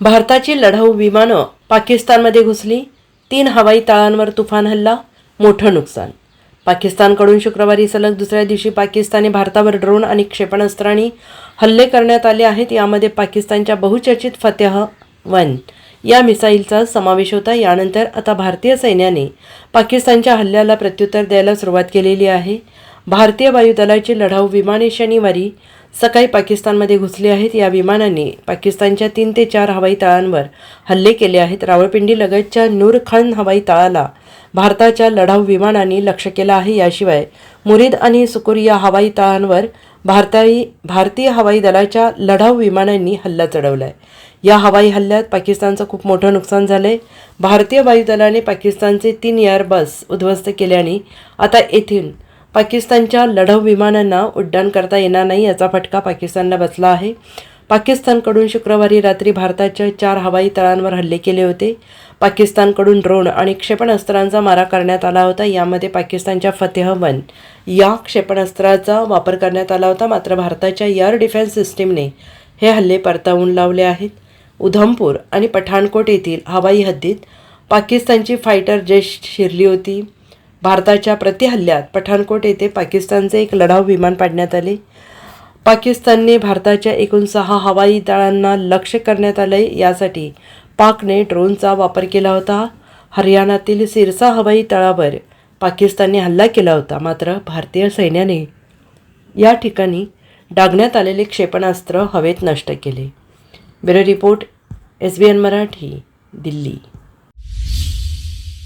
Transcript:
भारताची लढाऊ विमानं पाकिस्तानमध्ये घुसली. तीन हवाई तळांवर तुफान हल्ला मोठं नुकसान. पाकिस्तानकडून शुक्रवारी सलग दुसऱ्या दिवशी पाकिस्तानी भारतावर ड्रोन आणि क्षेपणास्त्रांनी हल्ले करण्यात आले आहेत. यामध्ये पाकिस्तानच्या बहुचर्चित फतेह वन या मिसाईलचा समावेश होता. यानंतर आता भारतीय सैन्याने पाकिस्तानच्या हल्ल्याला प्रत्युत्तर द्यायला सुरुवात केलेली आहे. भारतीय वायुदलाची लढाऊ विमाने शनिवारी सकाळी पाकिस्तानमध्ये घुसले आहेत. या विमानांनी पाकिस्तानच्या तीन ते चार हवाई तळांवर हल्ले केले आहेत. रावळपिंडी लगतच्या नूर खान हवाई तळाला भारताच्या लढाऊ विमानांनी लक्ष केलं आहे. याशिवाय मुरीद आणि सुकुर या हवाई तळांवर भारताई भारतीय हवाई दलाच्या लढाऊ विमानांनी हल्ला चढवला आहे या हवाई हल्ल्यात पाकिस्तानचं खूप मोठं नुकसान झालं आहे भारतीय वायुदलाने पाकिस्तानचे तीन एअरबस उद्ध्वस्त केल्याने आता येथून पाकिस्तानच्या लढाऊ विमानांना उड्डाण करता येणार नाही याचा फटका पाकिस्तानला बसला आहे. पाकिस्तानकडून शुक्रवारी रात्री भारताच्या चार हवाई तळांवर हल्ले केले होते. पाकिस्तानकडून ड्रोन आणि क्षेपणास्त्रांचा मारा करण्यात आला होता. यामध्ये पाकिस्तानच्या फतेहवन या क्षेपणास्त्राचा वापर करण्यात आला होता. मात्र भारताच्या एअर डिफेन्स सिस्टीमने हे हल्ले परतावून लावले आहेत. उधमपूर आणि पठाणकोट येथील हवाई हद्दीत पाकिस्तानची फायटर जेट शिरली होती. भारताच्या प्रतिहल्ल्यात पठाणकोट येथे पाकिस्तानचे एक लढाऊ विमान पाडण्यात आले. पाकिस्तानने भारताच्या एकूण सहा हवाई तळांना लक्ष्य करण्यात आले यासाठी पाकने ड्रोनचा वापर केला होता. हरियाणातील सिरसा हवाई तळावर पाकिस्तानने हल्ला केला होता मात्र भारतीय सैन्याने या ठिकाणी डागण्यात आलेले क्षेपणास्त्र हवेत नष्ट केले. Bureau report S B N Marathi Delhi.